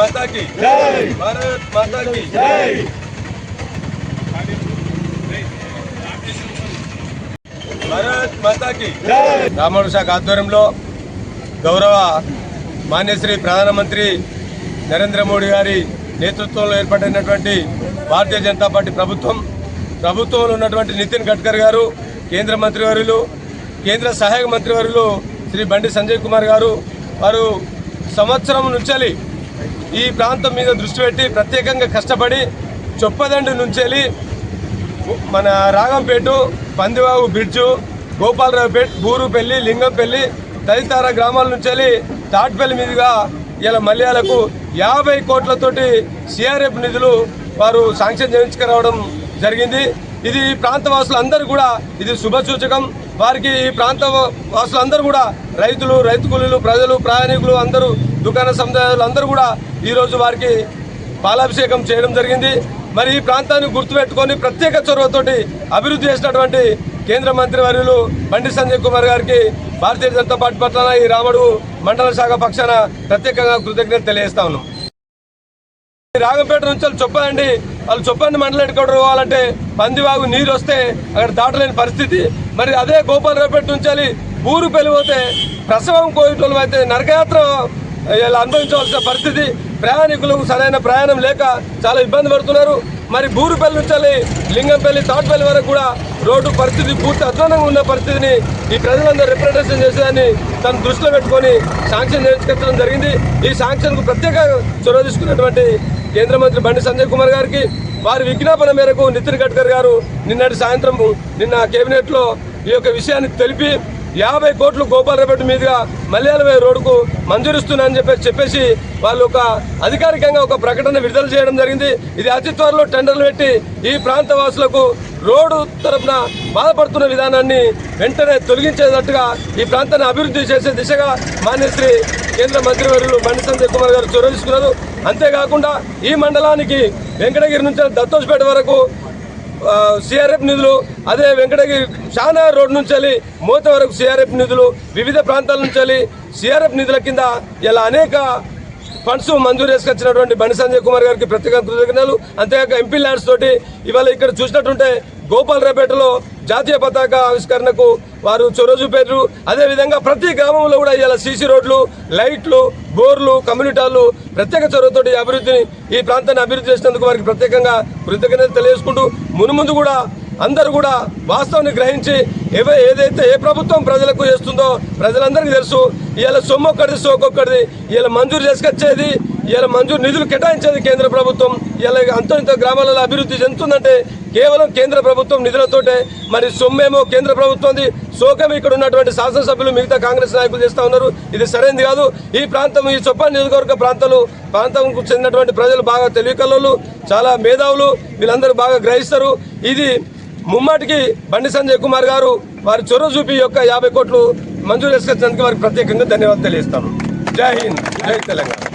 माता की జై भारत माता की జై భారత్ మాతాకి జై రామోడు శాఖ ఆధ్వర్యంలో గౌరవ మాన్యశ్రీ ప్రధానమంత్రి నరేంద్ర మోడీ గారి నేతృత్వంలో ఏర్పడినటువంటి భారతీయ జనతా పార్టీ ప్రభుత్వం ప్రభుత్వంలో ఉన్నటువంటి నితిన్ గడ్కరీ గారు కేంద్ర మంత్రివర్యులు కేంద్ర సహాయక మంత్రివర్యులు శ్రీ బండి సంజయ్ కుమార్ గారు వారు సంవత్సరం నుంచి ఈ ప్రాంతం మీద దృష్టి పెట్టి ప్రత్యేకంగా కష్టపడి చొప్పదండి నుంచి మన రాగంపేట పందివాగు బ్రిడ్జు గోపాలరావుపేట్ బూరుపల్లి లింగంపల్లి తదితర గ్రామాల నుంచి వెళ్ళి తాట్పల్లి మీదుగా ఇలా మల్యాలకు యాభై కోట్లతోటి సిఆర్ఎఫ్ నిధులు వారు శాంక్షన్ చేయించుకురావడం జరిగింది. ఇది ఈ ప్రాంత వాసులందరూ కూడా ఇది శుభ సూచకం. వారికి ఈ ప్రాంత వాసులందరూ కూడా రైతులు రైతు కూలీలు ప్రజలు ప్రయాణికులు అందరూ దుకాణ సముదాయాలు అందరూ కూడా ఈరోజు వారికి పాలాభిషేకం చేయడం జరిగింది. మరి ఈ ప్రాంతాన్ని గుర్తుపెట్టుకొని ప్రత్యేక చొరవతోటి అభివృద్ధి చేసినటువంటి కేంద్ర మంత్రి వర్యులు బండి సంజయ్ కుమార్ గారికి భారతీయ జనతా పార్టీ పట్ల ఈ రాముడు మండల శాఖ పక్షాన ప్రత్యేకంగా కృతజ్ఞత తెలియజేస్తా ఉన్నాం. ఈ రాగంపేట నుంచి వాళ్ళు చొప్పదండి వాళ్ళు చొప్పని మండలం ఎక్కడ పోవాలంటే పందివాగు నీరు వస్తే అక్కడ దాటలేని పరిస్థితి. మరి అదే గోపాలరావుపేట నుంచి ఉంచాలి ఊరు పెళ్ళిపోతే ప్రసవం కోయటోళ్ళు అయితే నరకయాత్ర ఇలా అనుభవించవలసిన పరిస్థితి. ప్రయాణికులకు సరైన ప్రయాణం లేక చాలా ఇబ్బంది పడుతున్నారు. మరి బూరుపల్లి నుంచి లింగంపల్లి తాటిపల్లి వరకు కూడా రోడ్డు పరిస్థితి పూర్తి అధ్వానంగా ఉన్న పరిస్థితిని ఈ ప్రజలందరూ రిప్రజెంటేషన్ చేసేదాన్ని తన దృష్టిలో పెట్టుకొని శాంక్షన్ చేయించడం జరిగింది. ఈ శాంక్షన్కు ప్రత్యేక చొరవ తీసుకున్నటువంటి కేంద్ర మంత్రి బండి సంజయ్ కుమార్ గారికి వారి విజ్ఞాపన మేరకు నితిన్ గడ్కరీ గారు నిన్నటి సాయంత్రం నిన్న కేబినెట్లో ఈ యొక్క విషయాన్ని తెలిపి యాభై కోట్లు గోపాలరేపేట మీదుగా మల్యాలవే రోడ్డుకు మంజూరిస్తున్నానని చెప్పేసి చెప్పేసి వాళ్ళు ఒక అధికారికంగా ఒక ప్రకటన విడుదల చేయడం జరిగింది. ఇది అతి త్వరలో టెండర్లు పెట్టి ఈ ప్రాంత వాసులకు రోడ్డు తరపున బాధపడుతున్న విధానాన్ని వెంటనే తొలగించేటట్టుగా ఈ ప్రాంతాన్ని అభివృద్ధి చేసే దిశగా మాన్యశ్రీ కేంద్ర మంత్రివర్యులు బండి సంజయ్ కుమార్ గారు చొరవ తీసుకున్నారు. అంతేకాకుండా ఈ మండలానికి వెంకటగిరి నుంచి దత్తోజ్పేట వరకు సిఆర్ఎఫ్ నిధులు అదే వెంకటగిరి షానా రోడ్ నుంచి వెళ్ళి మూత వరకు సిఆర్ఎఫ్ నిధులు వివిధ ప్రాంతాల నుంచి వెళ్ళి సిఆర్ఎఫ్ నిధుల కింద ఇలా అనేక ఫండ్స్ మంజూరు చేసుకొచ్చినటువంటి బండి సంజయ్ కుమార్ గారికి ప్రత్యేక కృతజ్ఞతలు. అంతేకాక ఎంపీ ల్యాండ్స్ తోటి ఇవాళ ఇక్కడ చూసినట్టుంటే గోపాల్ రేపేటలో జాతీయ పతాక ఆవిష్కరణకు వారు చొరవ అదే అదేవిధంగా ప్రతి గ్రామంలో కూడా ఇవాళ సీసీ రోడ్లు లైట్లు బోర్లు కమ్యూనిటాలు ప్రత్యేక చొరవతోటి అభివృద్ధిని ఈ ప్రాంతాన్ని అభివృద్ధి చేసినందుకు వారికి ప్రత్యేకంగా కృతజ్ఞతలు తెలియజేసుకుంటూ మునుముందు కూడా అందరూ కూడా వాస్తవాన్ని గ్రహించి ఏదైతే ఏ ప్రభుత్వం ప్రజలకు చేస్తుందో ప్రజలందరికీ తెలుసు ఇవాళ సొమ్ము ఒక్కడిది సోకొక్కడిది ఇవాళ మంజూరు చేసుకొచ్చేది ఇవాళ మంజూరు నిధులు కేటాయించేది కేంద్ర ప్రభుత్వం. ఇలా అంత ఇంత గ్రామాలలో అభివృద్ధి చెందుతుందంటే కేవలం కేంద్ర ప్రభుత్వం నిధులతోటే. మరి సొమ్మేమో కేంద్ర ప్రభుత్వంది సోకం ఇక్కడ ఉన్నటువంటి శాసనసభ్యులు మిగతా కాంగ్రెస్ నాయకులు చేస్తూ ఉన్నారు. ఇది సరైనది కాదు. ఈ ప్రాంతం ఈ చొప్ప నియోజకవర్గ ప్రాంతాలు ప్రాంతంకు చెందినటువంటి ప్రజలు బాగా తెలివికల్లో చాలా మేధావులు వీళ్ళందరూ బాగా గ్రహిస్తారు. ఇది ముమ్మాటికి బండి సంజయ్ కుమార్ గారు వారి చొరవ చూపి యొక్క యాభై కోట్లు మంజూరు చేసుకొచ్చినందుకు వారికి ప్రత్యేకంగా ధన్యవాదాలు తెలియజేస్తాను. జై హింద్ జై తెలంగాణ.